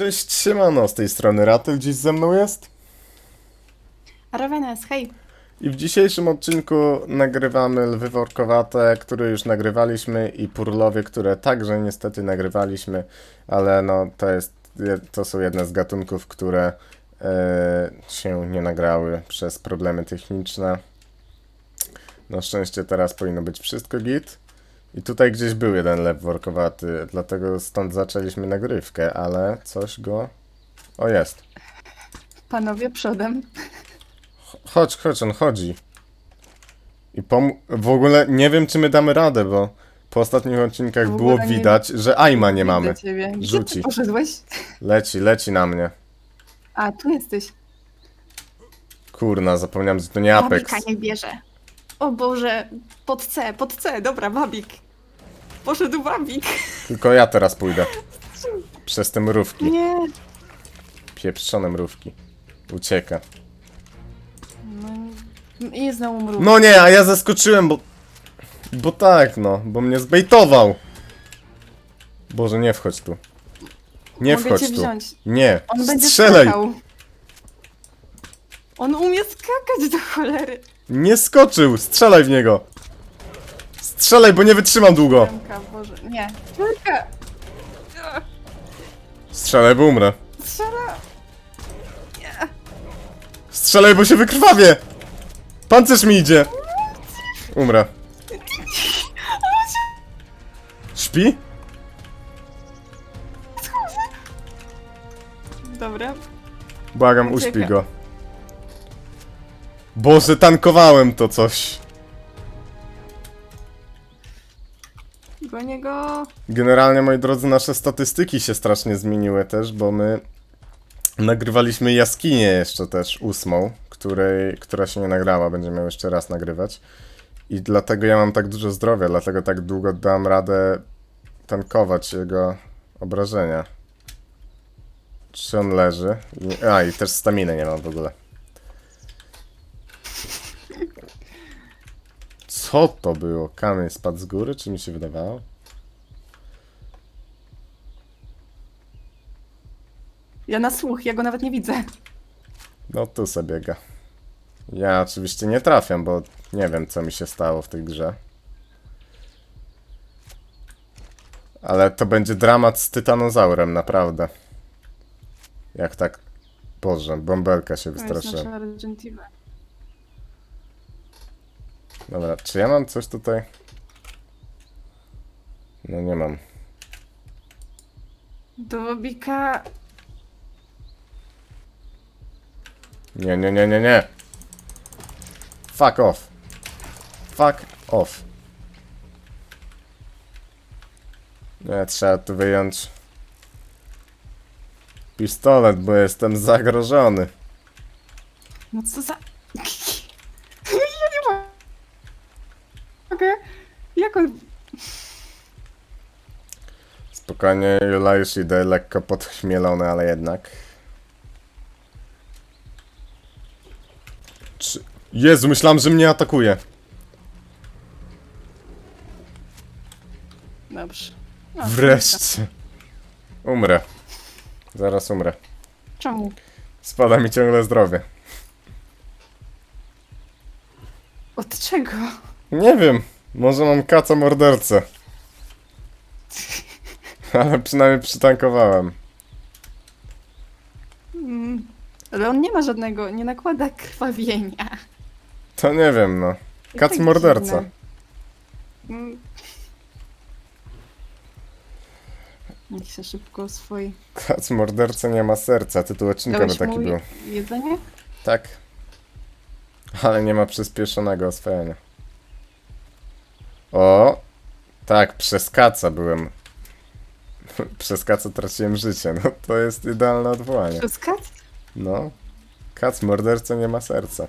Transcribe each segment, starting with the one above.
Cześć, siemano, z tej strony Ratel dziś ze mną jest. Ravenes, hej! I w dzisiejszym odcinku nagrywamy Lwy Workowate, które już nagrywaliśmy i Purlowie, które także niestety nagrywaliśmy, ale no to jest, to są jedne z gatunków, które e, się nie nagrały przez problemy techniczne. Na szczęście teraz powinno być wszystko git. I tutaj gdzieś był jeden lew workowaty, dlatego stąd zaczęliśmy nagrywkę, ale coś go... O, jest. Panowie przodem. Chodź, chodź, on chodzi. I pom- w ogóle nie wiem, czy my damy radę, bo po ostatnich odcinkach W było ogóle nie- widać, że Aima nie mamy. Ciebie. Gdzie Rzuci. ty poszedłeś? Leci, leci na mnie. A, tu jesteś. Kurna, zapomniałem, że to nie Apex. Babika nie bierze. O Boże, pod C, pod C, dobra, babik. Poszedł babik. Tylko ja teraz pójdę. Przez te mrówki. Nie. Pieprzone mrówki. Ucieka. No. No nie, a ja zaskoczyłem, bo... Bo tak, no. Bo mnie zbejtował. Boże, nie wchodź tu. Nie Mogę wchodź cię tu. wziąć. Nie. On będzie Strzelaj. skakał. On umie skakać do cholery. Nie skoczył! Strzelaj w niego! Strzelaj, bo nie wytrzymam długo! Boże, nie. Strzelaj, bo umrę. Strzela. Strzelaj, bo się wykrwawię! Pancerz mi idzie! Umrę. Śpi? Dobra. Błagam, uśpi Ucieka. go. Boże, tankowałem to coś. Gonię go. Generalnie, moi drodzy, nasze statystyki się strasznie zmieniły też, bo my nagrywaliśmy jaskinię jeszcze też ósmą, której, która się nie nagrała, będziemy ją jeszcze raz nagrywać. I dlatego ja mam tak dużo zdrowia, dlatego tak długo dam radę tankować jego obrażenia. Czy on leży? A, i też staminy nie mam w ogóle. Co to było? Kamień spadł z góry, czy mi się wydawało? Ja na słuch, ja go nawet nie widzę. No tu sobie biega. Ja oczywiście nie trafiam, bo nie wiem co mi się stało w tej grze. Ale to będzie dramat z tytanozaurem, naprawdę. Jak tak... Boże, bąbelka się To jest wystraszyłem. nasza. Dobra, czy ja mam coś tutaj? No nie mam. Do Bobika. Nie, nie, nie, nie, nie. Fuck off. Fuck off. Nie, trzeba tu wyjąć pistolet, bo jestem zagrożony. No co za... ja nie mogę. Jak on... Spokojnie, Jula, już idę lekko podchmielony, ale jednak. Czy... Jezu, myślałem, że mnie atakuje. Dobrze. No, Wreszcie. Umrę. Zaraz umrę. Czemu? Spada mi ciągle zdrowie. Od czego? Nie wiem, może mam kaca mordercę. Ale przynajmniej przytankowałem. Mm. Ale on nie ma żadnego, nie nakłada krwawienia. To nie wiem, no. Kac tak morderca. dziwne. Mm. Niech się szybko swoi. Kac morderca nie ma serca, tytuł odcinka by Dałeś taki mu był. jedzenie? Tak. Ale nie ma przyspieszonego oswojenia. O! Tak, przez kaca byłem. Przez kaca traciłem życie, no to jest idealne odwołanie. Przez kac? No. Kac, morderca nie ma serca.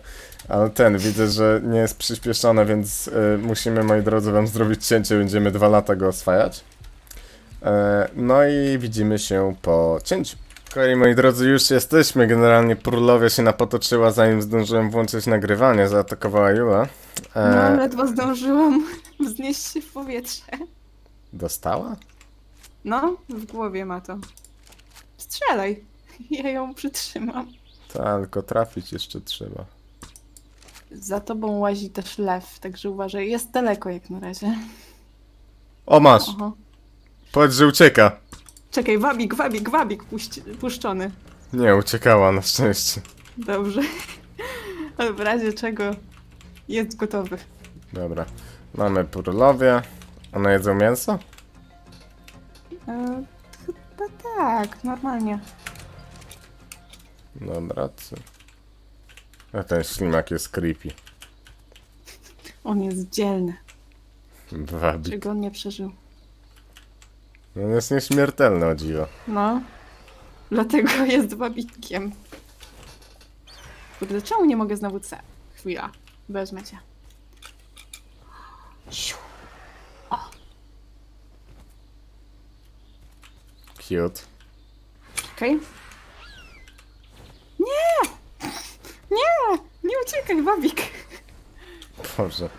Ale ten, widzę, że nie jest przyspieszone, więc y, musimy, moi drodzy, wam zrobić cięcie. Będziemy dwa lata go oswajać. E, no i widzimy się po cięciu. Okej, moi drodzy, już jesteśmy. Generalnie Purlowia się napotoczyła, zanim zdążyłem włączyć nagrywanie. Zaatakowała Jula. E, No, ledwo zdążyłam wznieść się w powietrze. Dostała? No, w głowie ma to. strzelaj. Ja ją przytrzymam. Tak, tylko trafić jeszcze trzeba. Za tobą łazi też lew, także uważaj. Jest daleko jak na razie. O, masz! Oho. Powiedz, że ucieka! Czekaj, wabik, wabik, wabik puść, puszczony. Nie, uciekała na szczęście. Dobrze. Ale w razie czego jest gotowy. Dobra. Mamy purlowie. One jedzą mięso? E, chyba tak, normalnie. Dobra, co? A ten ślimak jest creepy. On jest dzielny. Wabik. Czego on nie przeżył. On jest nieśmiertelny, o dziwo. No. Dlatego jest wabikiem. Kurde, czemu nie mogę znowu C? Chwila. Wezmę cię. Siu. Cute. Okej. Nie! Nie! Nie uciekaj, wabik! Boże.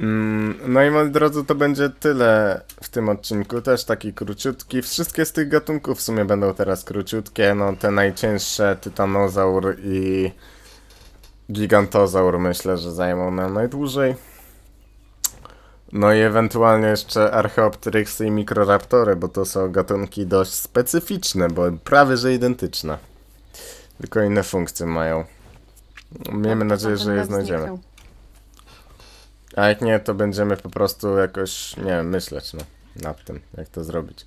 Mm, No i moi drodzy, to będzie tyle w tym odcinku. Też taki króciutki. Wszystkie z tych gatunków w sumie będą teraz króciutkie. No te najcięższe, tytanozaur i gigantozaur myślę, że zajmą nam najdłużej. No i ewentualnie jeszcze Archeopteryxy i Mikroraptory, bo to są gatunki dość specyficzne, bo prawie że identyczne. Tylko inne funkcje mają. Miejmy nadzieję, że je znajdziemy. A jak nie, to będziemy po prostu jakoś, nie wiem, myśleć no, nad tym, jak to zrobić.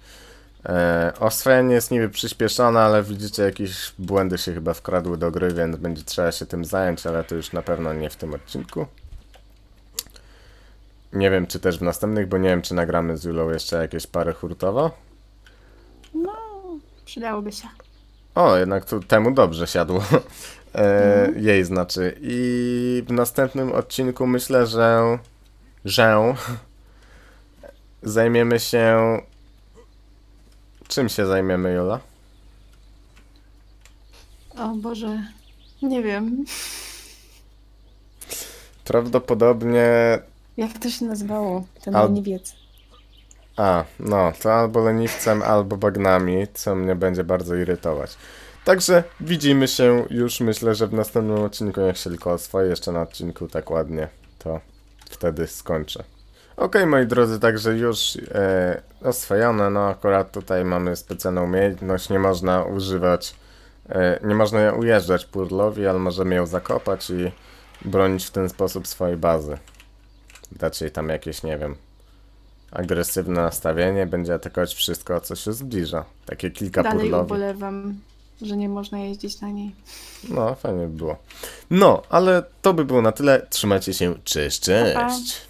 E, oswojenie jest niby przyspieszone, ale widzicie, jakieś błędy się chyba wkradły do gry, więc będzie trzeba się tym zająć, ale to już na pewno nie w tym odcinku. Nie wiem, czy też w następnych, bo nie wiem, czy nagramy z Julą jeszcze jakieś pary hurtowo. No, przydałoby się. O, jednak tu temu dobrze siadło. E, Jej znaczy. I w następnym odcinku myślę, że. że. zajmiemy się. Czym się zajmiemy, Jola? O Boże. Nie wiem. Prawdopodobnie. Jak to się nazywało? Ten Al- leniwiec. A, no, to albo leniwcem, albo bagnami, co mnie będzie bardzo irytować. Także widzimy się już, myślę, że w następnym odcinku, jak się tylko oswoję jeszcze na odcinku tak ładnie, to wtedy skończę. Okej, moi drodzy, także już e, oswojone, no akurat tutaj mamy specjalną umiejętność, nie można używać, e, nie można ujeżdżać purlowi, ale możemy ją zakopać i bronić w ten sposób swojej bazy. Dać jej tam jakieś, nie wiem, agresywne nastawienie, będzie atakować wszystko, co się zbliża. Takie kilka Dalej purlowi. ubolewam, że nie można jeździć na niej. No, fajnie by było. No, ale to by było na tyle. Trzymajcie się. Cześć, Pa, pa. cześć.